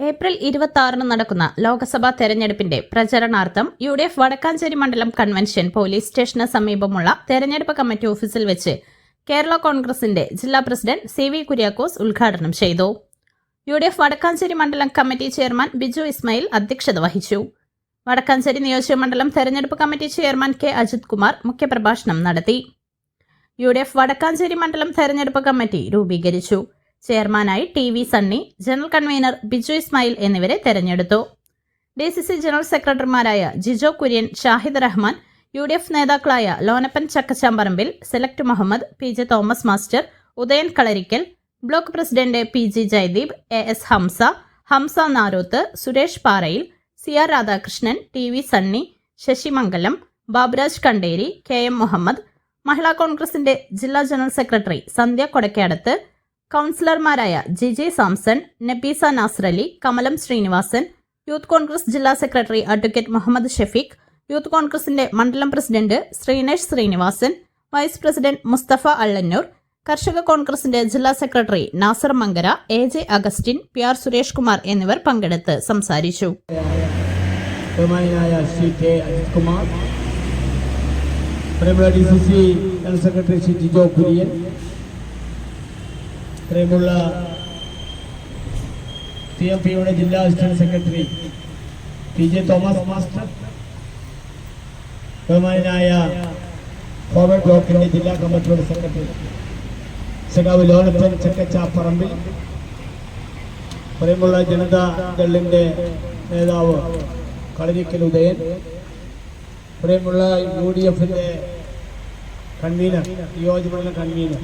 April ഇരുപത്തി ആറിന് നടക്കുന്ന ലോക്സഭാ തെരഞ്ഞെടുപ്പിന്റെ പ്രചരണാർത്ഥം യു ഡി എഫ് വടക്കാഞ്ചേരി മണ്ഡലം കൺവെൻഷൻ പോലീസ് സ്റ്റേഷന് സമീപമുള്ള തെരഞ്ഞെടുപ്പ് കമ്മിറ്റി ഓഫീസിൽ വെച്ച് കേരള കോൺഗ്രസിന്റെ ജില്ലാ പ്രസിഡന്റ് സി വി കുര്യാക്കോസ് ഉദ്ഘാടനം ചെയ്തു. യു ഡി എഫ് വടക്കാഞ്ചേരി മണ്ഡലം കമ്മിറ്റി ചെയർമാൻ ബിജു ഇസ്മയിൽ അധ്യക്ഷത വഹിച്ചു. വടക്കാഞ്ചേരി നിയോജകമണ്ഡലം തെരഞ്ഞെടുപ്പ് committee chairman K Ajith Kumar മുഖ്യപ്രഭാഷണം നടത്തി. യു ഡി എഫ് വടക്കാഞ്ചേരി മണ്ഡലം തെരഞ്ഞെടുപ്പ് കമ്മിറ്റി രൂപീകരിച്ചു. ചെയർമാനായി T V Sunny general convener Biju Ismail എന്നിവരെ തെരഞ്ഞെടുത്തു. ഡി സി സി ജനറൽ സെക്രട്ടറിമാരായ Jijo Kurian Shahid Rahman U D F നേതാക്കളായ Lonappan Chakkachamparambil select Muhammad P J Thomas master Udayan Kalarikkal block president P G Jayadeep A S Hamsa Hamsa Naroth Suresh Parayil C R Radhakrishnan T V Sunny Sasimangalam Baburaj Kanderi K M Muhammad Mahila കോൺഗ്രസിന്റെ ജില്ലാ general secretary Sandhya Kodakkadath കൗൺസിലർമാരായ G J Samson Nabeesa Nasrali Kamalam Sreenivasan youth Congress ജില്ലാ secretary advocate Muhammad Shefeeq youth കോൺഗ്രസിന്റെ മണ്ഡലം president Sreenesh Sreenivasan vice president Musthafa Allannur കർഷക കോൺഗ്രസിന്റെ ജില്ലാ secretary Nasar Mankara A J Augustine P R Suresh Kumar എന്നിവർ പങ്കെടുത്ത് സംസാരിച്ചു. Sri K Ajith Kumar പ്രിയമുള്ള D C C general secretary Sri Jijo Kurian പ്രിയമുള്ള സി എം പിയുടെ ജില്ലാ assistant secretary P J Thomas master ബഹുമാനായ ഫോർവേഡ് ബ്ലോക്കിന്റെ ജില്ലാ കമ്മിറ്റിയുടെ സെക്രട്ടറി സഖാവ് ലോനപ്പൻ ചക്കച്ചാപ്പറമ്പിൽ പ്രിയമുള്ള ജനതാദളിന്റെ നേതാവ് കളരിക്കൽ ഉദയൻ പ്രിയമുള്ള യു ഡി എഫിന്റെ കൺവീനർ നിയോജകമണ്ഡലം കൺവീനർ